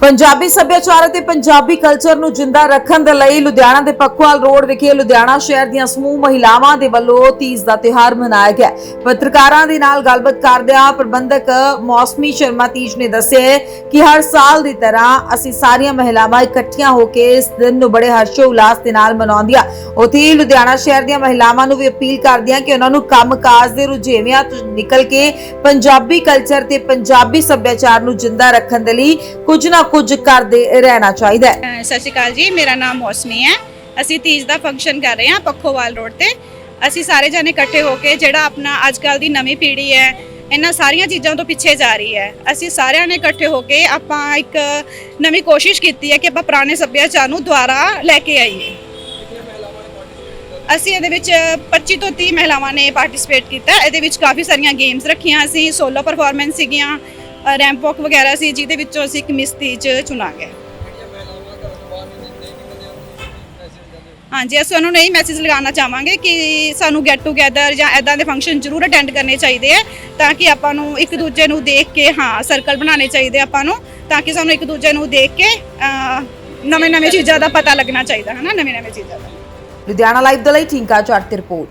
ਪੰਜਾਬੀ ਸੱਭਿਆਚਾਰ ਅਤੇ ਪੰਜਾਬੀ ਕਲਚਰ ਨੂੰ ਜਿੰਦਾ ਰੱਖਣ ਦੇ ਲਈ ਲੁਧਿਆਣਾ ਦੇ ਪੱਕਵਾਲ ਰੋਡ ਵਿਖੇ ਲੁਧਿਆਣਾ ਸ਼ਹਿਰ ਦੀਆਂ ਸਮੂਹ ਮਹਿਲਾਵਾਂ ਦੇ ਵੱਲੋਂ ਤੀਜ ਦਾ ਤਿਉਹਾਰ ਮਨਾਇਆ ਗਿਆ। ਪੱਤਰਕਾਰਾਂ ਦੇ ਨਾਲ ਗੱਲਬਾਤ ਕਰਦਿਆਂ ਪ੍ਰਬੰਧਕ ਮੌਸਮੀ ਸ਼ਰਮਾ ਤੀਜ ਨੇ ਦੱਸਿਆ ਕਿ ਹਰ ਸਾਲ ਦੀ ਤਰ੍ਹਾਂ ਅਸੀਂ ਸਾਰੀਆਂ ਮਹਿਲਾਵਾਂ ਇਕੱਠੀਆਂ ਹੋ ਕੇ ਇਸ ਦਿਨ ਨੂੰ ਬੜੇ ਹਰਸ਼ੋ ਉਲਾਸ ਦੇ ਨਾਲ ਮਨਾਉਂਦੀਆਂ। ਉੱਥੇ ਹੀ ਲੁਧਿਆਣਾ ਸ਼ਹਿਰ ਦੀਆਂ ਮਹਿਲਾਵਾਂ ਨੂੰ ਵੀ ਅਪੀਲ ਕਰਦੀਆਂ ਕਿ ਉਹਨਾਂ ਨੂੰ ਕੰਮਕਾਜ ਦੇ ਰੁਝੇਵਿਆਂ ਤੋਂ ਨਿਕਲ ਕੇ ਪੰਜਾਬੀ ਕਲਚਰ ਤੇ ਪੰਜਾਬੀ ਸੱਭਿਆਚਾਰ ਨੂੰ ਜਿੰਦਾ ਰੱਖਣ ਦੇ ਲਈ ਕੁਝ ਨਾ ਕੁਝ ਕਰਦੇ ਰਹਿਣਾ ਚਾਹੀਦਾ ਹੈ। ਸਤਿ ਸ਼੍ਰੀ ਅਕਾਲ ਜੀ, ਮੇਰਾ ਨਾਮ ਮੌਸਮੀ ਹੈ। ਅਸੀਂ ਤੀਜ ਦਾ ਫੰਕਸ਼ਨ ਕਰ ਰਹੇ ਹਾਂ ਪੱਖੋਵਾਲ ਰੋਡ ਤੇ। ਅਸੀਂ ਸਾਰੇ ਜਣੇ ਇਕੱਠੇ ਹੋ ਕੇ ਜਿਹੜਾ ਆਪਣਾ ਅੱਜ ਕੱਲ ਦੀ ਨਵੀਂ ਪੀੜ੍ਹੀ ਹੈ, ਇਹਨਾਂ ਸਾਰੀਆਂ ਚੀਜ਼ਾਂ ਤੋਂ ਪਿੱਛੇ ਜਾ ਰਹੀ ਹੈ। ਅਸੀਂ ਸਾਰਿਆਂ ਨੇ ਇਕੱਠੇ ਹੋ ਕੇ ਆਪਾਂ ਇੱਕ ਨਵੀਂ ਕੋਸ਼ਿਸ਼ ਕੀਤੀ ਹੈ ਕਿ ਆਪਾਂ ਪੁਰਾਣੇ ਸੱਭਿਆਚਾਰ ਨੂੰ ਦੁਬਾਰਾ ਲੈ ਕੇ ਆਈਏ। ਅਸੀਂ ਇਹਦੇ ਵਿੱਚ 25 ਤੋਂ 30 ਮਹਿਲਾਵਾਂ ਨੇ ਪਾਰਟਿਸਿਪੇਟ ਕੀਤਾ। ਇਹਦੇ ਵਿੱਚ ਕਾਫੀ ਸਾਰੀਆਂ ਗੇਮਸ ਰੱਖੀਆਂ ਸੀ ਸੋਲੋ ਪਰਫਾਰਮੈਂਸ ਸੀਗੀਆਂ। ਰੈਂਪ ਵਾਕ ਵਗੈਰਾ ਸੀ, ਜਿਹਦੇ ਵਿੱਚੋਂ ਅਸੀਂ ਇੱਕ ਮਿਸਤੀ 'ਚ ਚੁਣਾ ਗਏ ਹਾਂਜੀ, ਅਸੀਂ ਉਹਨਾਂ ਨੂੰ ਇਹ ਮੈਸੇਜ ਲਗਾਉਣਾ ਚਾਹਾਂਗੇ ਕਿ ਸਾਨੂੰ ਗੈਟ ਟੂਗੇਦਰ ਜਾਂ ਐਦਾਂ ਦੇ ਫੰਕਸ਼ਨ ਜ਼ਰੂਰ ਅਟੈਂਡ ਕਰਨੇ ਚਾਹੀਦੇ ਆ, ਤਾਂ ਕਿ ਆਪਾਂ ਨੂੰ ਇੱਕ ਦੂਜੇ ਨੂੰ ਦੇਖ ਕੇ, ਹਾਂ ਸਰਕਲ ਬਣਾਉਣੇ ਚਾਹੀਦੇ ਆਪਾਂ ਨੂੰ, ਤਾਂ ਕਿ ਸਾਨੂੰ ਇੱਕ ਦੂਜੇ ਨੂੰ ਦੇਖ ਕੇ ਨਵੇਂ ਨਵੇਂ ਚੀਜ਼ਾਂ ਦਾ ਪਤਾ ਲੱਗਣਾ ਚਾਹੀਦਾ ਹੈ ਨਾ ਨਵੇਂ ਨਵੇਂ ਚੀਜ਼ਾਂ ਦਾ। ਲੁਧਿਆਣਾ ਲਾਈਵ ਦੇ ਲਈ ਠਿੰਕਾ ਜੱਟ ਰਿਪੋਰਟ